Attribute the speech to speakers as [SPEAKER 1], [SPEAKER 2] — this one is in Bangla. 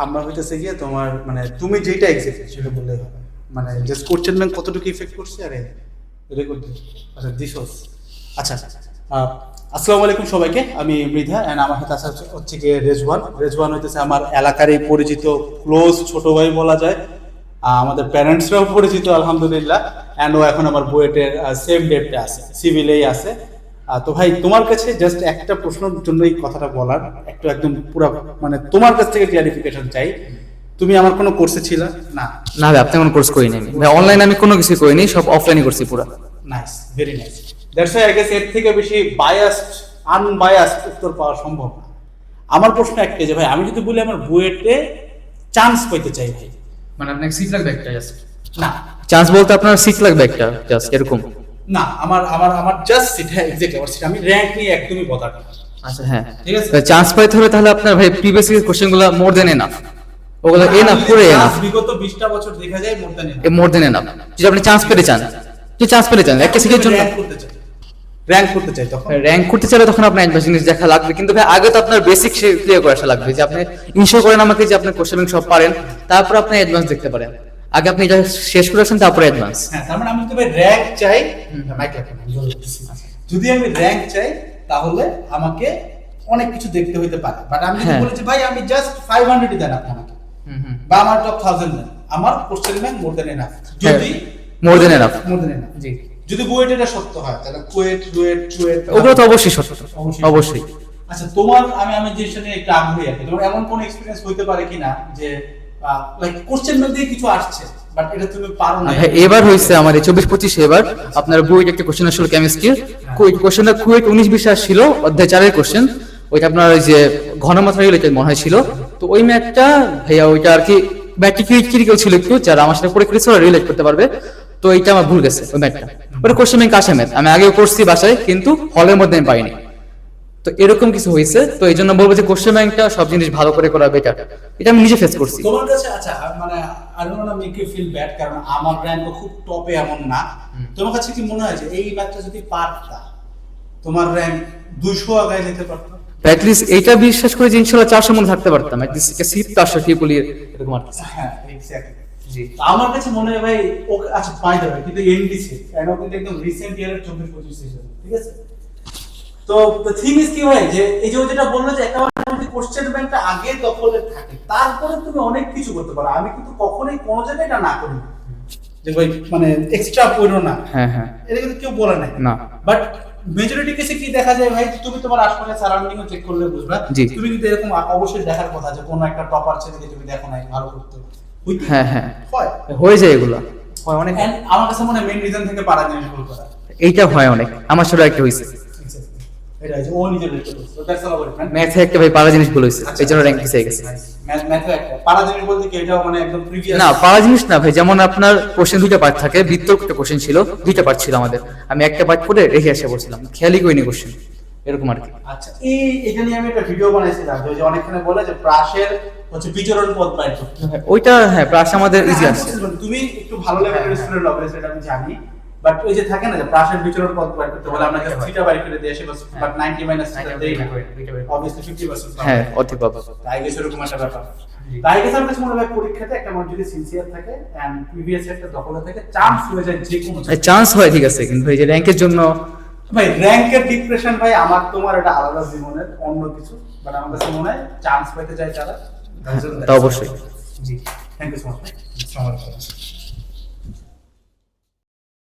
[SPEAKER 1] আমরা হইতেছে গিয়ে তোমার মানে তুমি যেটা এক্সাক্ট সেটা বললেই হবে। মানে জাস্ট কোশ্চেন ব্যাংক কতটুকু ইফেক্ট করছে আরে রেকর্ড আচ্ছা দিশোস আচ্ছা আসসালামু আলাইকুম সবাইকে, আমি মৃধা অ্যান্ড আমার হাতে আসা হচ্ছে- গিয়ে রেজওয়ান। রেজওয়ান হইতেছে আমার এলাকারই পরিচিত ক্লোজ ছোট ভাই বলা যায়। আমাদের প্যারেন্টসরাও পরিচিত, আলহামদুলিল্লাহ। অ্যান্ড ও এখন আমার বুয়েটের সেম ডেটে আছে সিভিলেই আছে। তো ভাই তোমার কাছে জাস্ট একটা প্রশ্নের জন্য এই কথাটা বলার একটু একদম পুরো মানে তোমার কাছ থেকে ক্লিয়ারিফিকেশন চাই। তুমি আমার কোনো কোর্সে ছিল? না।
[SPEAKER 2] না ভাই আপনি কোনো কোর্স করিনি আমি। ভাই অনলাইন আমি কোনো কিছু করিনি সব অফলাইনে করছি পুরো।
[SPEAKER 1] Nice very nice that's I guess এর থেকে বেশি বায়াসড আনবায়াসড উত্তর পাওয়া সম্ভব না। আমার প্রশ্ন একটাই যে ভাই আমি যদি বলি আমার বুয়েটে চান্স পেতে চাই ভাই।
[SPEAKER 2] মানে আপনাকে সিট লাগবে একটা জাস্ট
[SPEAKER 1] না।
[SPEAKER 2] চান্স বলতে আপনার সিট লাগবে একটা জাস্ট এরকম।
[SPEAKER 1] না আমার আমার আমার জাস্ট সিট হ্যাঁ আমার সিট আমি র্যাঙ্ক নিয়ে একদমই বদার
[SPEAKER 2] আচ্ছা হ্যাঁ।
[SPEAKER 1] ঠিক আছে?
[SPEAKER 2] চান্স পাইতে হলে তাহলে আপনার ভাই প্রিভিয়াস ইয়ার কোশ্চেনগুলো মোর দেন এনাফ ওগুলো এনাফ পুরো এনাফ
[SPEAKER 1] বিগত 20টা বছর দেখা যায় মোর দ্যান
[SPEAKER 2] মোর দেন এনাফ যদি আপনি চান্স পেতে চান যদি চান্স পেতে চান একটা জন্য।
[SPEAKER 1] র্যাঙ্ক করতে চাই। তখন।
[SPEAKER 2] র্যাঙ্ক করতে চাইলে তখন আপনার অ্যাডভান্স জিনিস দেখা লাগবে। কিন্তু ভাই আগে তো আপনার বেসিক ক্লিয়ার করে আসা লাগবে যে আপনি ইনশোর করেন আমাকে যে আপনি কোশ্চেন সব পারেন। তারপর আপনি অ্যাডভান্স দেখতে পারেন। আগে আপনি এটা শেষ করে আসেন তারপরে অ্যাডভান্স
[SPEAKER 1] হ্যাঁ তার মানে আমি যদি র্যাঙ্ক চাই বলতেছি। যদি আমি র্যাঙ্ক চাই তাহলে আমাকে অনেক কিছু দেখতে হইতে পারে। বাট আমি যদি
[SPEAKER 2] হ্যাঁ।
[SPEAKER 1] বলেছি ভাই আমি জাস্ট ফাইভ হান্ড্রেড দেন আপনি আমাকে। বা আমার টপ থাউজেন্ড দেন আমার question bank more than enough যদি
[SPEAKER 2] more than enough।
[SPEAKER 1] More than enough
[SPEAKER 2] জি।
[SPEAKER 1] যদি বুয়েট এটা সত্য হয় তাহলে কুয়েট রুয়েট চুয়েট
[SPEAKER 2] ওগুলো তো অবশ্যই সত্য।
[SPEAKER 1] অবশ্যই। আচ্ছা তোমার আমি আমি জিনিসটা নিয়ে একটু আগ্রহী কি। তোমার এমন কোন এক্সপিরিয়েন্স হইতে পারে কিনা যে লাইক কোশ্চেন দিয়ে কিছু আসছে বাট এটা তুমি পারো না
[SPEAKER 2] ভাই, এবার হয়েছে আমার এই চব্বিশ পঁচিশ এবার। আপনার বইয়ের একটা কোশ্চেন আসলে কেমিস্ট্রির কুইট কোশ্চেনটা কুইট উনিশ বিশ ছিল অধ্যায় চারের কোশ্চেন ওইটা আপনার ওই যে ঘনমাত্রা রিলেটেড মনে হয় ছিল। তো ওই ম্যাথটা ভাইয়া ওইটা আর কি ব্যাটটি ক্রিটিক্যাল ছিল একটু যারা আমার সাথে দিচ্ছে ওরা রিলেট করতে পারবে। তো এইটা আমার ভুল গেছে ওই ম্যাথটা ওটা কোশ্চেন ব্যাংক আসে ম্যাথ আমি আগেও করছি বাসায় কিন্তু হলের মধ্যে আমি পাইনি। তো এরকম কিছু হয়েছে তো এই জন্য বলব যে কোশ্চেন ব্যাংকটা সব জিনিস ভালো করে করা বেটার এটা আমি নিজে ফেস করছি।
[SPEAKER 1] তোমার কাছে আচ্ছা মানে I don't want make you feel bad কারণ আমার র্যাঙ্ক খুব টপে এমন না। তোমার কাছে কি মনে হয় যে এই ব্যাচটা যদি পারতা তোমার র্যাঙ্ক 200 আগায় যেতে পারতো?
[SPEAKER 2] অ্যাটলিস্ট এইটা বিশ্বাস করে যে ইনশাল্লাহ চারশো মনে থাকতে পারতাম। অ্যাটলিস্ট সিট চারশো ট্রিপলি এরকম আর
[SPEAKER 1] হ্যাঁ এক্স্যাক্টলি
[SPEAKER 2] জি।
[SPEAKER 1] আমার কাছে মনে হয় ভাই ওকে আচ্ছা পাই যাবে কিন্তু এনডিসি এন্ড ও কিন্তু একদম রিসেন্ট ইয়ারের 24 25 সেশন ঠিক আছে? তো দ্য থিং ইজ কি ভাই? যে এই যে যেটা বলল যে একেবারে কোশ্চেন ব্যাংকটা আগে দখলে থাকে তারপরে তুমি অনেক কিছু করতে পারো। আমি কিন্তু কখনোই কোনো জায়গায় এটা না করি যে ভাই মানে এক্সট্রা পড়ো না।
[SPEAKER 2] হ্যাঁ হ্যাঁ।
[SPEAKER 1] এটা কিন্তু কেউ বলে নাই।
[SPEAKER 2] না।
[SPEAKER 1] বাট মেজরিটি কেসে কি দেখা যায় ভাই? তুমি তোমার আশপাশে সারাউন্ডিং চেক করলে বুঝবা। তুমি কিন্তু এরকম অবশ্যই দেখার কথা যে কোনো একটা টপার ছেলেকে তুমি দেখো নাই ভালো করতে।
[SPEAKER 2] হ্যাঁ হ্যাঁ।
[SPEAKER 1] হয়।
[SPEAKER 2] হয়ে যায় এগুলো। হয় অনেক
[SPEAKER 1] আমার কাছে মনে হয় মেইন রিজন থেকে পারা জিনিসগুলো করা।
[SPEAKER 2] এইটা হয় অনেক। আমার সাথে একটা হয়েছে
[SPEAKER 1] এটা হচ্ছে ও নিজের রেট করছে তো দ্যাটস অল অ্যাবাউট
[SPEAKER 2] ম্যাথে একটা ভাই পারা জিনিস ভুল হয়েছে এই জন্য র্যাঙ্ক পিছিয়ে গেছে।
[SPEAKER 1] ম্যাথ ম্যাথে একটা। পারা জিনিস বলতে কি এটাও মানে একদম প্রিভিয়াস
[SPEAKER 2] না পারা জিনিস না ভাই যেমন আপনার কোশ্চেন দুইটা পার্ট থাকে কোশ্চেন ছিল দুইটা পার্ট ছিল আমাদের। আমি একটা পার্ট করে রেখে এসে বলছিলাম খেয়ালই করিনি কোশ্চেন এরকম আর কি।
[SPEAKER 1] আচ্ছা এই এটা নিয়ে আমি একটা ভিডিও বানাইছিলাম যে অনেকখানে বলে যে প্রাসের হচ্ছে বিচরণ পথ বাইর করতে।
[SPEAKER 2] ওইটা হ্যাঁ প্রাস আমাদের ইজি
[SPEAKER 1] হ্যাঁ,
[SPEAKER 2] আছে
[SPEAKER 1] তুমি একটু ভালো লেভেলের স্টুডেন্ট হবে সেটা আমি জানি। বাট ওই যে থাকে না যে প্রাসের বিচরণ পথ বাইর করতে বলে আমরা জাস্ট থিটা বাইর করে দিয়ে আসি বাট 90 মাইনাস থিটা দেই না। অবভিয়াসলি 50%
[SPEAKER 2] হ্যাঁ অর্ধেক পাবো
[SPEAKER 1] তাই গেছে এরকম একটা ব্যাপার। তাই গেছে আমার কাছে মনে হয় পরীক্ষাতে একটা মানুষ যদি সিনসিয়ার থাকে এন্ড প্রিভিয়াস একটা দখলে থাকে। চান্স হয়ে যায় যে কোনো
[SPEAKER 2] চান্স হয় ঠিক আছে কিন্তু এই যে র্যাঙ্কের জন্য
[SPEAKER 1] ভাই র্যাঙ্কের ডিপ্রেশন ভাই আমার তোমার এটা আলাদা জীবনের অন্য কিছু। বাট আমার কাছে মনে হয় চান্স পেতে চাই তারা।
[SPEAKER 2] অবশ্যই।
[SPEAKER 1] জি। Thank you so much